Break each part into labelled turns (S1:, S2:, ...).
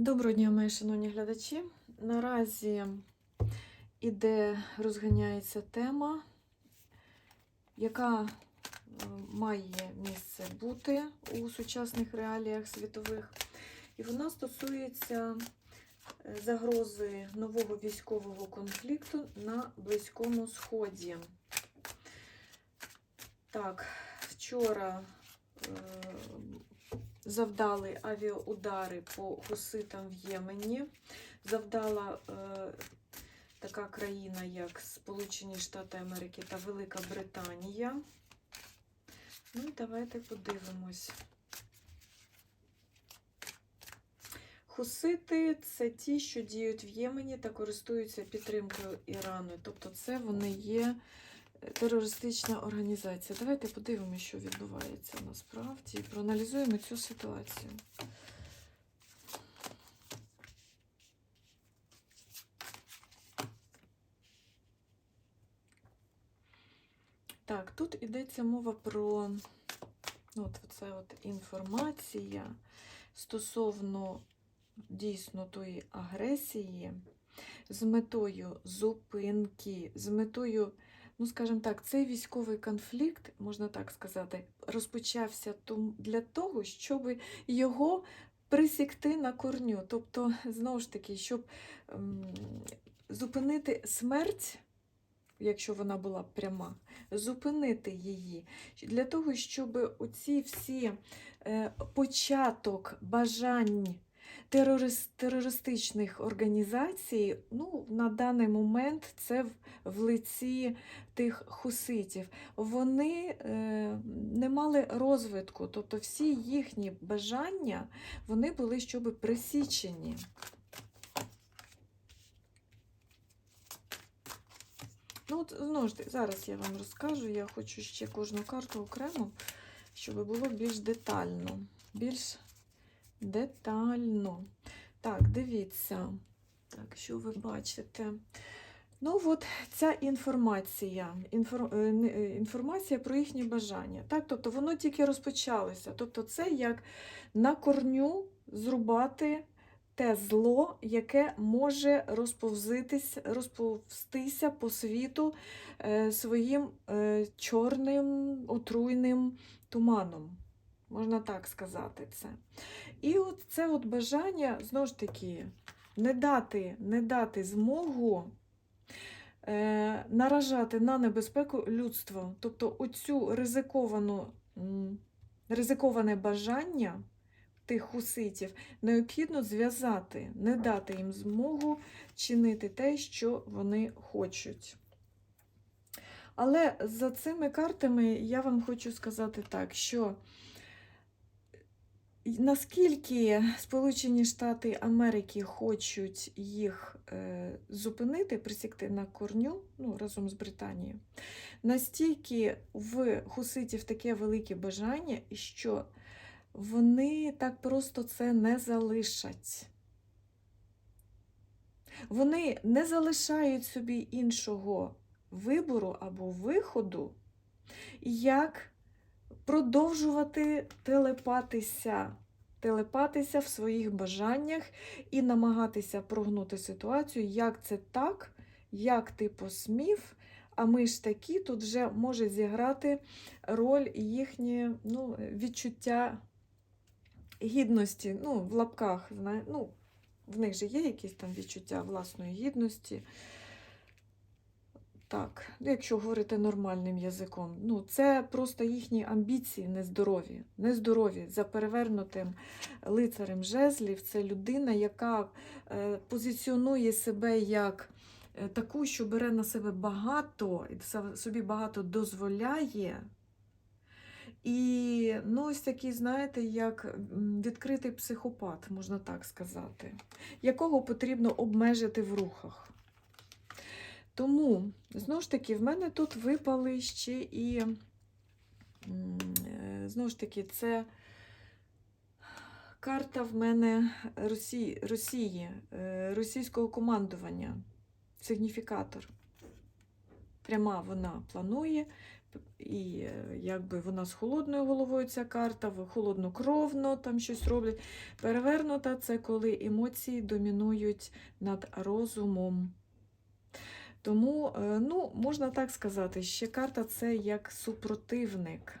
S1: Доброго дня, мої шановні глядачі. Наразі іде, розганяється тема, яка е, має місце бути у сучасних реаліях світових. І вона стосується е, загрози нового військового конфлікту на Близькому Сході. Так, вчора е, завдали авіаудари по хуситам в Ємені. Завдала е, така країна, як Сполучені Штати Америки та Велика Британія. Ну і давайте подивимось. Хусити це ті, що діють в Ємені та користуються підтримкою Ірану. Тобто це вони є терористична організація. Давайте подивимося, що відбувається насправді, і проаналізуємо цю ситуацію. Так, тут йдеться мова про ну, от це от інформація стосовно дійсно тої агресії з метою зупинки, з метою ну, скажімо так, цей військовий конфлікт, можна так сказати, розпочався для того, щоб його присікти на корню. Тобто, знову ж таки, щоб ем, зупинити смерть, якщо вона була пряма, зупинити її, для того, щоб оці всі е, початок бажань терористичних організацій, ну, на даний момент це в, в лиці тих хуситів. Вони е, не мали розвитку, тобто всі їхні бажання вони були щоб присічені. Ну, от, знову ж зараз я вам розкажу, я хочу ще кожну карту окремо, щоб було більш детально. Більш детально. Так, дивіться. Так, що ви бачите? Ну, от ця інформація, інфор, е, е, інформація про їхні бажання. Так, тобто воно тільки розпочалося. Тобто, це як на корню зрубати те зло, яке може розповзитись, розповзтися по світу е, своїм чорним отруйним туманом. Можна так сказати це. І от це от бажання, знову ж таки, не дати, не дати змогу е, наражати на небезпеку людство. Тобто оцю ризиковану, ризиковане бажання тих хуситів необхідно зв'язати, не дати їм змогу чинити те, що вони хочуть. Але за цими картами я вам хочу сказати так, що наскільки Сполучені Штати Америки хочуть їх е, зупинити, присікти на корню ну, разом з Британією, настільки в хуситів таке велике бажання, що вони так просто це не залишать. Вони не залишають собі іншого вибору або виходу, як продовжувати телепатися, телепатися в своїх бажаннях і намагатися прогнути ситуацію, як це так, як ти посмів, а ми ж такі, тут вже може зіграти роль їхнє ну, відчуття гідності, ну, в лапках, ну, в них же є якісь там відчуття власної гідності. Так, якщо говорити нормальним язиком, ну це просто їхні амбіції нездорові. Нездорові за перевернутим лицарем жезлів. Це людина, яка е, позиціонує себе як е, таку, що бере на себе багато, і собі багато дозволяє. І ну, ось такий, знаєте, як відкритий психопат, можна так сказати, якого потрібно обмежити в рухах. Тому, знову ж таки, в мене тут випали ще і, е, знову ж таки, це карта в мене Росії, Росії е, російського командування, сигніфікатор. Пряма вона планує, І е, якби вона з холодною головою ця карта, холоднокровно там щось роблять. Перевернута це коли емоції домінують над розумом. Тому, е, ну, можна так сказати, ще карта це як супротивник.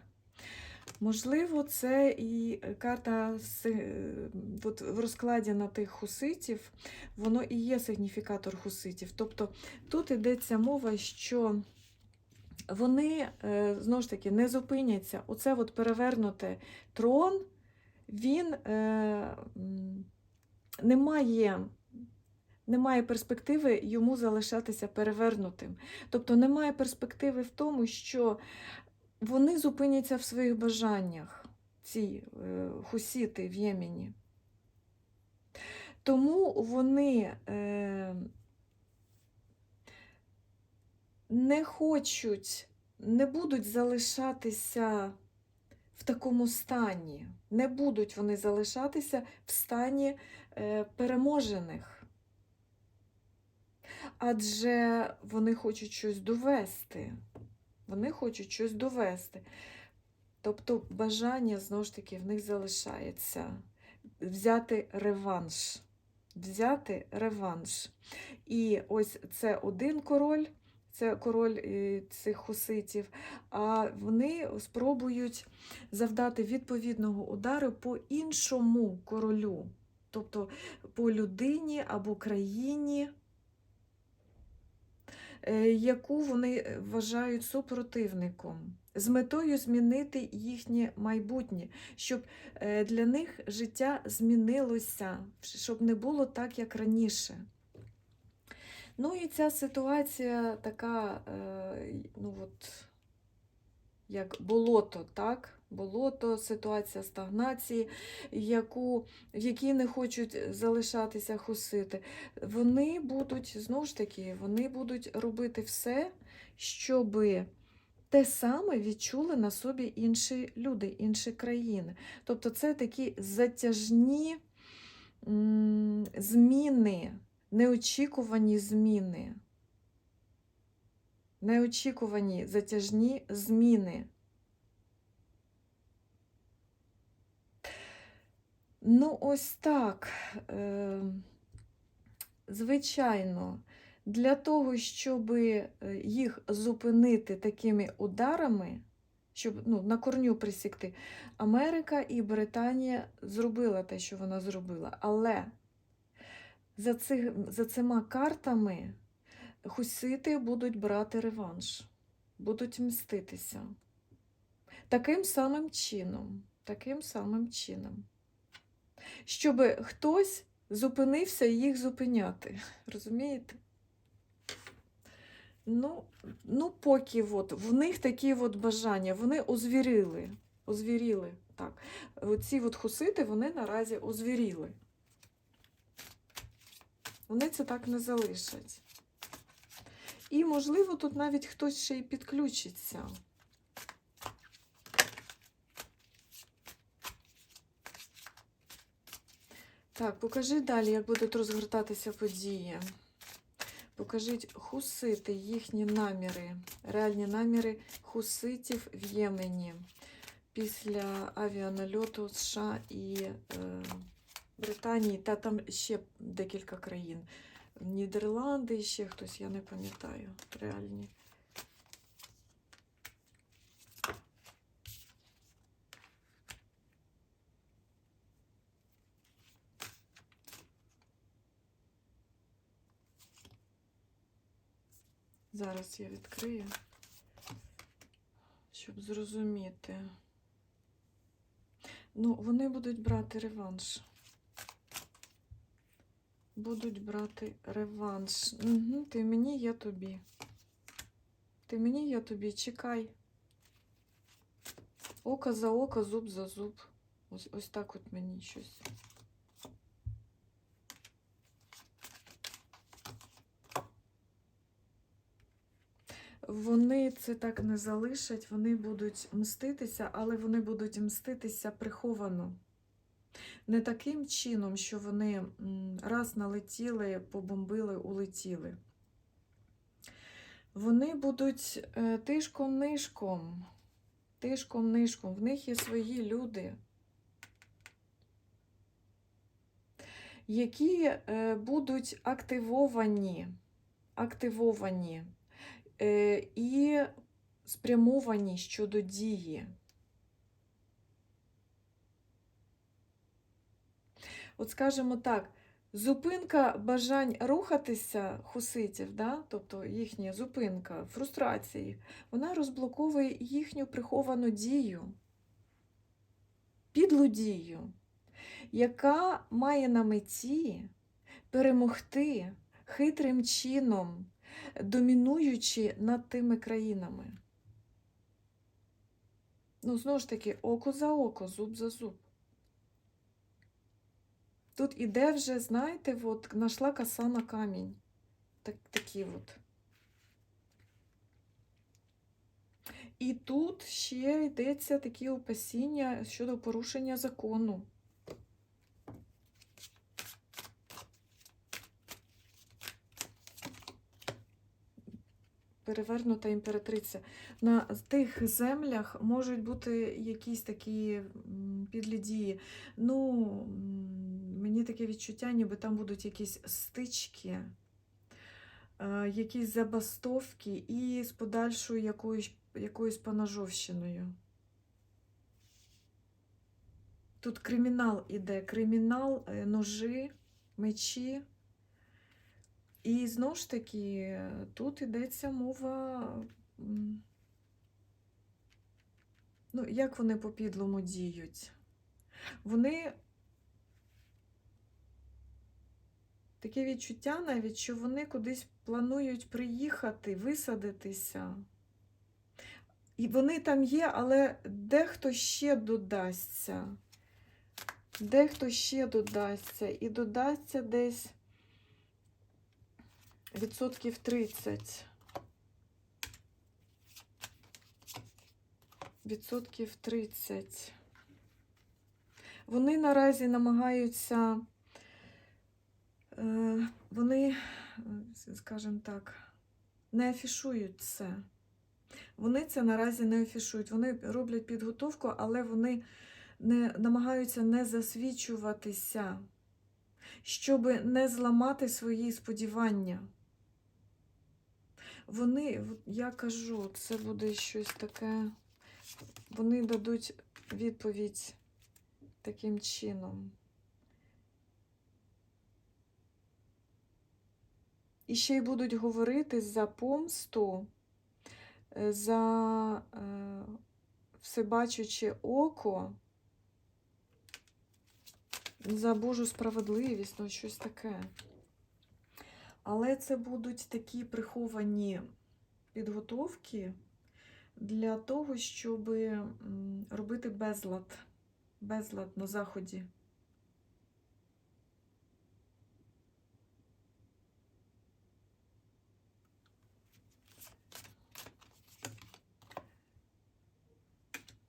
S1: Можливо, це і карта е, от в розкладі на тих хуситів, воно і є сигніфікатор хуситів. Тобто тут йдеться мова, що вони е, знову ж таки не зупиняться. Оце от перевернуте трон, він е, не має. Немає перспективи йому залишатися перевернутим. Тобто немає перспективи в тому, що вони зупиняться в своїх бажаннях, ці е, хусіти в Ємені. Тому вони е, не хочуть, не будуть залишатися в такому стані. Не будуть вони залишатися в стані е, переможених. Адже вони хочуть щось довести. Вони хочуть щось довести. Тобто бажання знову ж таки в них залишається взяти реванш. Взяти реванш. І ось це один король, це король е, цих хуситів, а вони спробують завдати відповідного удару по іншому королю, тобто по людині або країні, яку вони вважають супротивником, з метою змінити їхнє майбутнє, щоб е, для них життя змінилося, щоб не було так, як раніше. Ну і ця ситуація така, е, ну от, як болото, так? Болото, ситуація стагнації, яку, в якій не хочуть залишатися хусити. Вони будуть, знову ж таки, вони будуть робити все, щоб те саме відчули на собі інші люди, інші країни. Тобто це такі затяжні зміни, неочікувані зміни. Неочікувані затяжні зміни. Ну, ось так. Е, Звичайно, для того, щоб їх зупинити такими ударами, щоб ну, на корню присікти, Америка і Британія зробила те, що вона зробила. Але за, цих, за цими картами хусити будуть брати реванш, будуть мститися. Таким самим чином, таким самим чином. Щоб хтось зупинився і їх зупиняти. Розумієте? Ну, ну поки от, в них такі от бажання, вони озвіріли. Озвіріли, так. Ці от хусити, вони наразі озвіріли. Вони це так не залишать. І, можливо, тут навіть хтось ще й підключиться. Так, покажи далі, як будуть розгортатися події. Покажіть хусити, їхні наміри, реальні наміри хуситів в Ємені після авіанальоту США і е, Британії, та там ще декілька країн. Нідерланди ще хтось, я не пам'ятаю, реальні. Зараз я відкрию, щоб зрозуміти. Ну, вони будуть брати реванш. Будуть брати реванш. Угу, ти мені, я тобі. Ти мені, я тобі. Чекай. Око за око, зуб за зуб. Ось, ось так от мені щось. Вони це так не залишать, вони будуть мститися, але вони будуть мститися приховано. Не таким чином, що вони раз налетіли, побомбили, улетіли. Вони будуть е, тишком-нишком, тишком-нишком. В них є свої люди, які е, будуть активовані, активовані і спрямовані щодо дії. От скажімо так, зупинка бажань рухатися хуситів, да? тобто їхня зупинка, фрустрації, вона розблоковує їхню приховану дію, підлу дію, яка має на меті перемогти хитрим чином, домінуючи над тими країнами. Ну, знову ж таки, око за око, зуб за зуб. Тут іде вже, знаєте, от знайшла коса на камінь. Так, такі от. І тут ще йдеться такі опасіння щодо порушення закону. Перевернута імператриця. На тих землях можуть бути якісь такі підлі дії. Ну, мені таке відчуття, ніби там будуть якісь стички, е, якісь забастовки і з подальшою якоюсь, якоюсь поножовщиною. Тут кримінал іде, кримінал, е, ножи, мечі. І знову ж таки, тут йдеться мова. Ну, як вони по підлому діють? Вони таке відчуття навіть, що вони кудись планують приїхати, висадитися. І вони там є, але дехто ще додасться. Дехто ще додасться. І додасться десь відсотків 30. Відсотків 30. Вони наразі намагаються, е, вони, е, скажімо так, не афішують це. Вони це наразі не афішують. Вони роблять підготовку, але вони не намагаються не засвідчуватися, щоб не зламати свої сподівання. Вони, я кажу, це буде щось таке. Вони дадуть відповідь таким чином. І ще й будуть говорити за помсту, е, за е, всебачуче око, за Божу справедливість, ну щось таке. Але це будуть такі приховані підготовки для того, щоб робити безлад, безлад на заході.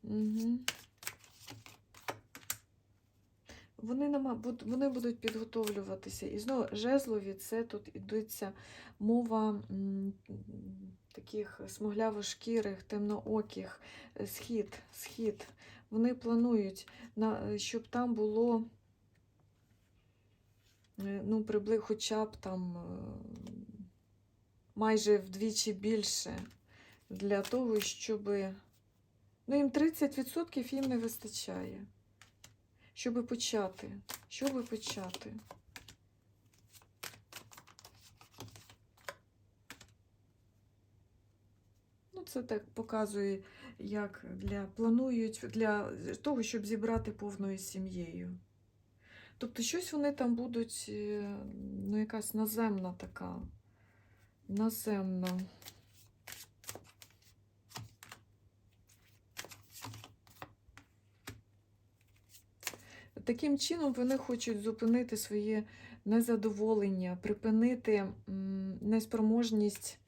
S1: Угу. Вони, буд- вони будуть підготовлюватися. І знову жезлові це тут ідеться мова таких смугляво-шкірих, темнооких, е, схід, схід. Вони планують, на... щоб там було е, ну, прибли... хоча б там е, майже вдвічі більше для того, щоб. Ну, їм 30% їм не вистачає. Щоби почати. Щоби почати. Ну, це так показує, як для планують для того, щоб зібрати повною сім'єю. Тобто щось вони там будуть, е, ну, якась наземна така. Наземна. Таким чином вони хочуть зупинити своє незадоволення, припинити неспроможність,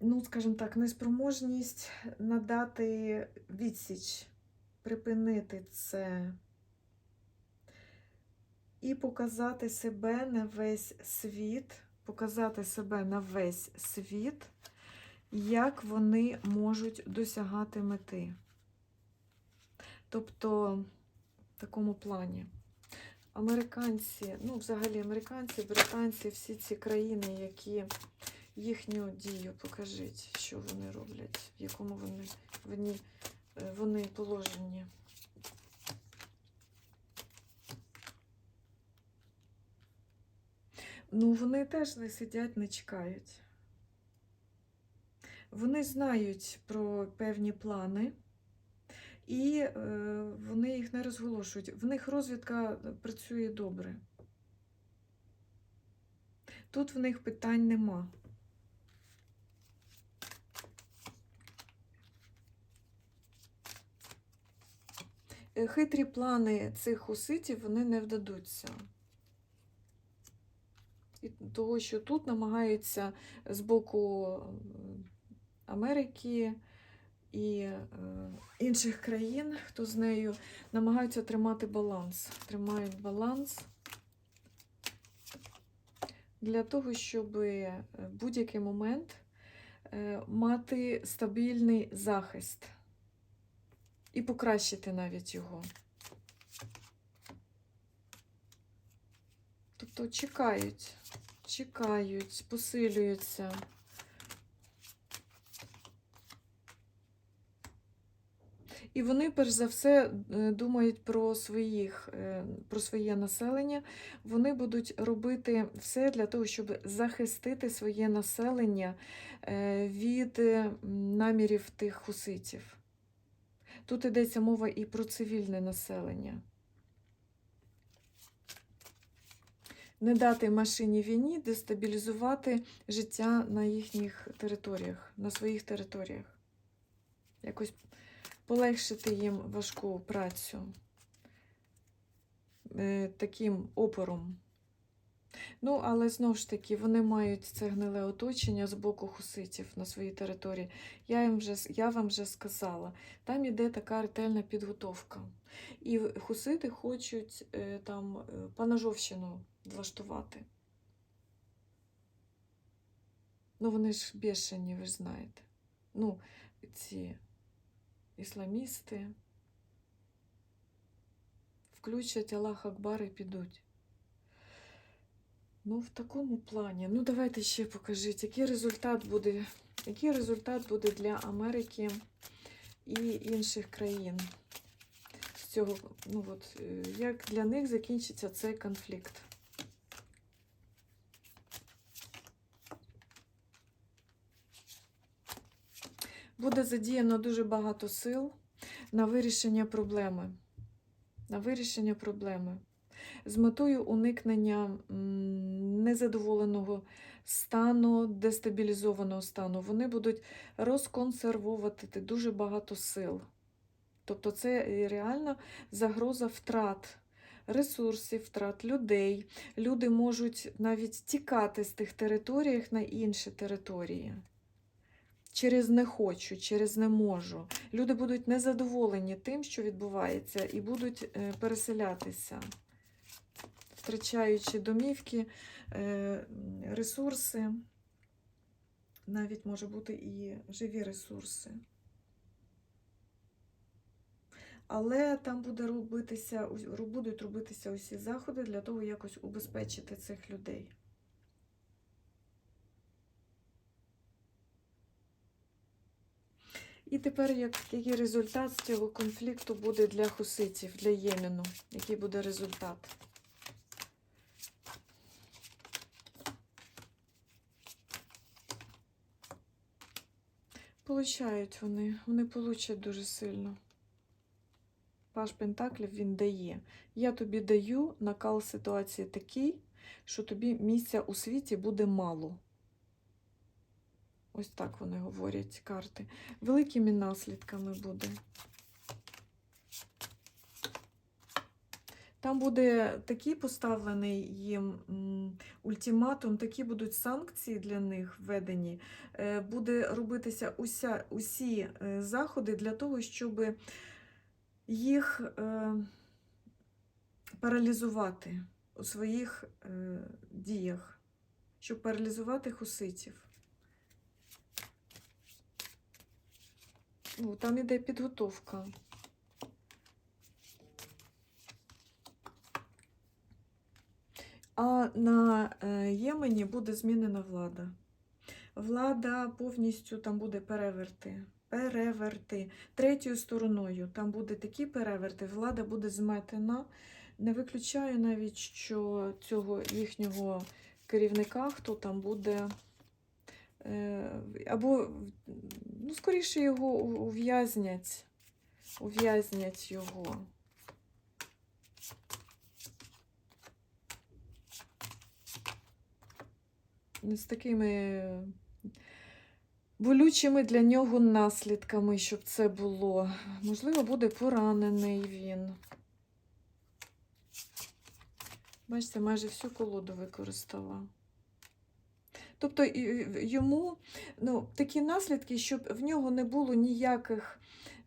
S1: ну, скажімо так, неспроможність надати відсіч, припинити це і показати себе на весь світ, показати себе на весь світ, як вони можуть досягати мети. Тобто, в такому плані. Американці, ну, взагалі, американці, британці, всі ці країни, які їхню дію покажіть, що вони роблять, в якому вони, вони, е, вони положенні. Ну, вони теж не сидять, не чекають. Вони знають про певні плани, і е, вони їх не розголошують. В них розвідка працює добре. Тут в них питань нема. Е, Хитрі плани цих хуситів вони не вдадуться. І того, що тут намагаються з боку Америки і е, інших країн, хто з нею, намагаються тримати баланс. Тримають баланс для того, щоб в будь-який момент е, мати стабільний захист і покращити навіть його. Тобто чекають, чекають, посилюються. І вони, перш за все, е, думають про своїх, е, про своє населення. Вони будуть робити все для того, щоб захистити своє населення е, від намірів тих хуситів. Тут йдеться мова і про цивільне населення. Не дати машині війні дестабілізувати життя на їхніх територіях, на своїх територіях. Якось полегшити їм важку працю е, таким опором. Ну, але знову ж таки, вони мають це гниле оточення з боку хуситів на своїй території. Я, їм вже, я вам вже сказала, там іде така ретельна підготовка. І хусити хочуть е, там е, панажовщину влаштувати. Ну, вони ж бешені, ви ж знаєте. Ну, ці ісламісти включать Аллах Акбар і підуть. Ну, в такому плані. Ну, давайте ще покажіть, який результат буде, який результат буде для Америки і інших країн. З цього, ну от, е, як для них закінчиться цей конфлікт? Буде задіяно дуже багато сил на вирішення проблеми. На вирішення проблеми з метою уникнення незадоволеного стану, дестабілізованого стану. Вони будуть розконсервувати дуже багато сил. Тобто це реально загроза втрат ресурсів, втрат людей. Люди можуть навіть тікати з тих територій на інші території. Через не хочу, через не можу. Люди будуть незадоволені тим, що відбувається, і будуть е, переселятися, втрачаючи домівки, е, ресурси, навіть може бути і живі ресурси. Але там буде робитися, будуть робитися усі заходи для того, якось убезпечити цих людей. І тепер як, який результат з цього конфлікту буде для хуситів, для Ємену? Який буде результат? Получають вони, вони получать дуже сильно. Паш Пентаклів він дає. Я тобі даю накал ситуації такий, що тобі місця у світі буде мало. Ось так вони говорять карти. Великими наслідками буде. Там буде такий поставлений їм ультиматум, такі будуть санкції для них введені. Е, буде робитися уся, усі е, заходи для того, щоб їх е, паралізувати у своїх діях. щоб паралізувати хуситів. Ну, там іде підготовка. А на е, Ємені буде змінена влада. Влада повністю там буде переверти. Переверти. Третьою стороною там буде такі переверти, влада буде зметена. Не виключаю навіть, що цього їхнього керівника, хто там буде, е, або, ну, скоріше його ув'язнять. Ув'язнять його. Ну, з такими болючими для нього наслідками, щоб це було. Можливо, буде поранений він. Бачите, майже всю колоду використала. Тобто йому ну, такі наслідки, щоб в нього не було ніяких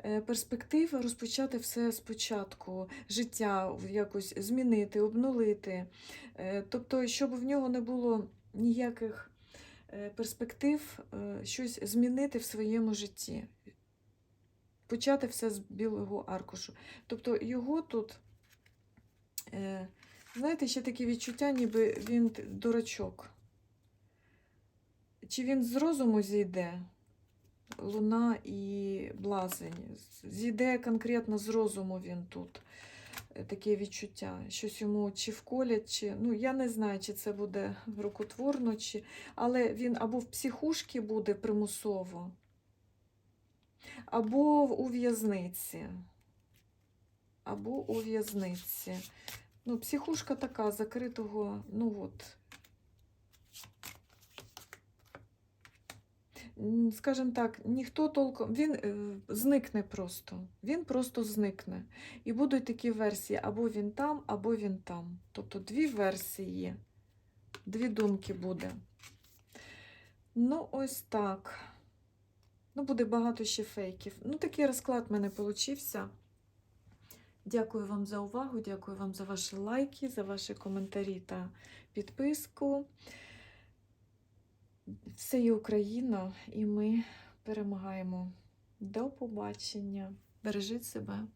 S1: е, перспектив розпочати все спочатку, життя якось змінити, обнулити. Е, Тобто, щоб в нього не було ніяких е, перспектив щось змінити в своєму житті. Почати все з білого аркушу. Тобто його тут, знаєте, ще таке відчуття, ніби він дурачок. Чи він з розуму зійде? Луна і блазень. Зійде конкретно з розуму він тут. Е, Таке відчуття. Щось йому чи вколять, чи. Ну, я не знаю, чи це буде рукотворно, чи. Але він або в психушці буде примусово, або у в'язниці. Або у в'язниці. Ну, психушка така закритого, ну от. М, Скажімо так, ніхто толком. Він е, зникне просто. Він просто зникне. І будуть такі версії: або він там, або він там. Тобто дві версії, дві думки буде. Ну, ось так. Ну, буде багато ще фейків. Ну, такий розклад в мене получився. Дякую вам за увагу, дякую вам за ваші лайки, за ваші коментарі та підписку. Все є Україна, і ми перемагаємо. До побачення. Бережіть себе.